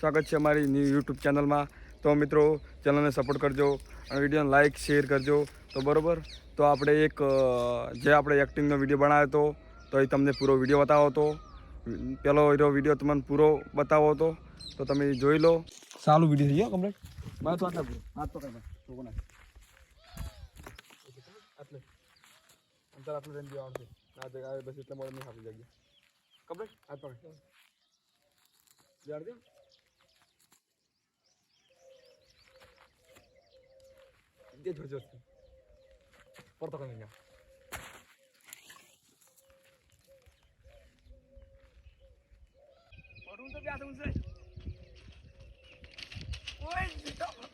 સ્વાગત છે અમારી ન્યૂ યુટ્યુબ ચેનલમાં તો મિત્રો ચેનલને સપોર્ટ કરજો અને વિડીયોને લાઇક શેર કરજો. તો બરાબર? તો આપણે એક જે આપણે એક્ટિંગનો વીડિયો બનાવ્યો હતો તો એ તમને પૂરો વીડિયો બતાવો હતો. પેલો એનો વીડિયો તમને પૂરો બતાવો હતો. તો તમે જોઈ લો. સારું વીડિયો થઈ ગયો કમ્પ્લીટ મારે તો આટલા પૂરો. હાથ આટલે. અંતર આટલું રેન્જ આવશે. ના જગ્યા બસ એટલે મળે નહીં આપી જગ્યા. કમ્પ્લીટ હાથ પકડ. જાડ દે દે જોર જોર પડતો કઈ નહીં પડું તો બેસું છે ઓય જીતો આ જીતો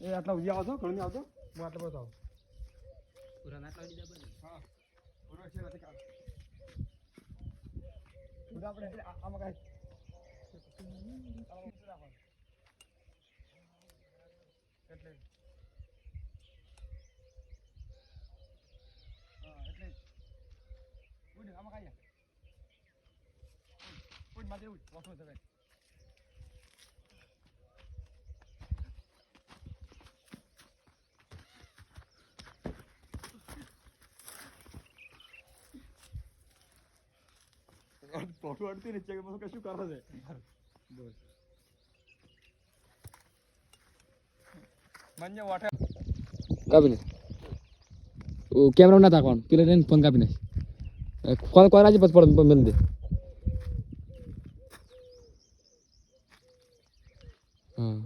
એ આટલા ઉજી આવતો ઘણું આવતો હું આટલા બધો આવું હા. પૂરો છે નથી કાઢ. પૂરા આપણે એટલે આ- આમાં કાંઈ આમાં પૂરા રાખવાનું. એટલે હા એટલે ઉડ આમાં કાંઈ માથે ઉડ વાસણ છે ભાઈ ફોટો અડતી ને ચેકમાં કશું કરે છે? બોલ. મને વાઠે કાપી નાખ કેમેરા ના તાકવાનું. પેલા ફોન કાપી નાખ. કોલ કોલ આજે પછી પડે મેલ દે. હા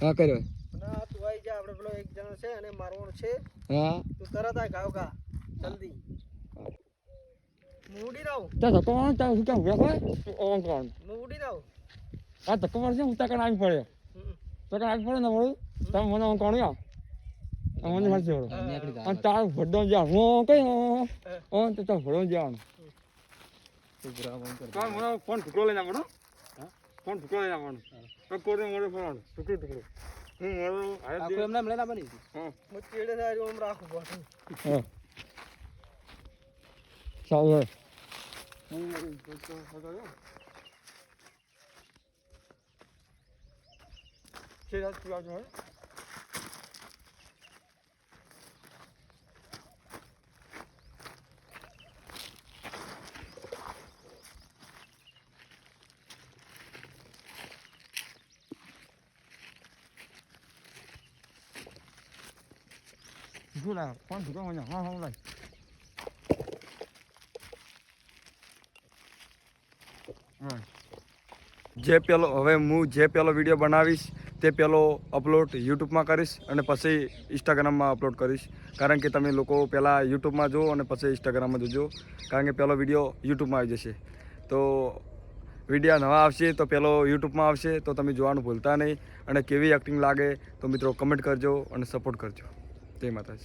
હા કર્યો. ના તું આવી જા આપણે પેલો એક જણો છે અને મારવાનો છે. હા. તું તરત આ ગાવ ગા જલ્દી. મૂડી રાવ તા ત્યાં ધક્કો મારો ત્યાં હું ક્યાં ઊભા હોય ઓમ કોણ મૂડી રાવ આ ધક્કો મારશે હું ત્યાં આવી પડે? તો કાંઈ આવી પડે ને મળું તમે મને ઓમ કોણ યા મને મારશે વળો. અને તાર ભડો જ્યાં હું કઈ ઓ તો તાર ભડો જવાનું કાં મને ફોન ટુકડો લઈને આવવાનો? ફોન ટુકડો લઈને આવવાનો તો કોને મળે ફોન ટુકડો ટુકડો હું મળું આખું એમને એમ લઈને આવવાની હા હું ચેડે થાય ઓમ રાખું પાછું હા સારું હે છે રાત તું આવજો હે શું લાગે ફોન ઢુકા મને હા હા લાગે જે પેલો હવે હું જે પેલો વીડિયો બનાવીશ, તે પેલો અપલોડ યુટ્યુબમાં કરીશ અને પછી ઇન્સ્ટાગ્રામમાં અપલોડ કરીશ. કારણ કે તમે લોકો પહેલાં યુટ્યુબમાં જુઓ અને પછી ઇન્સ્ટાગ્રામમાં જોજો. કારણ કે પેલો વીડિયો યુટ્યુબમાં આવી જશે. તો વીડિયો નવા આવશે તો પેલો યુટ્યુબમાં આવશે, તો તમે જોવાનું ભૂલતા નહીં. અને કેવી એક્ટિંગ લાગે તો મિત્રો કમેન્ટ કરજો અને સપોર્ટ કરજો. જય માતાજી.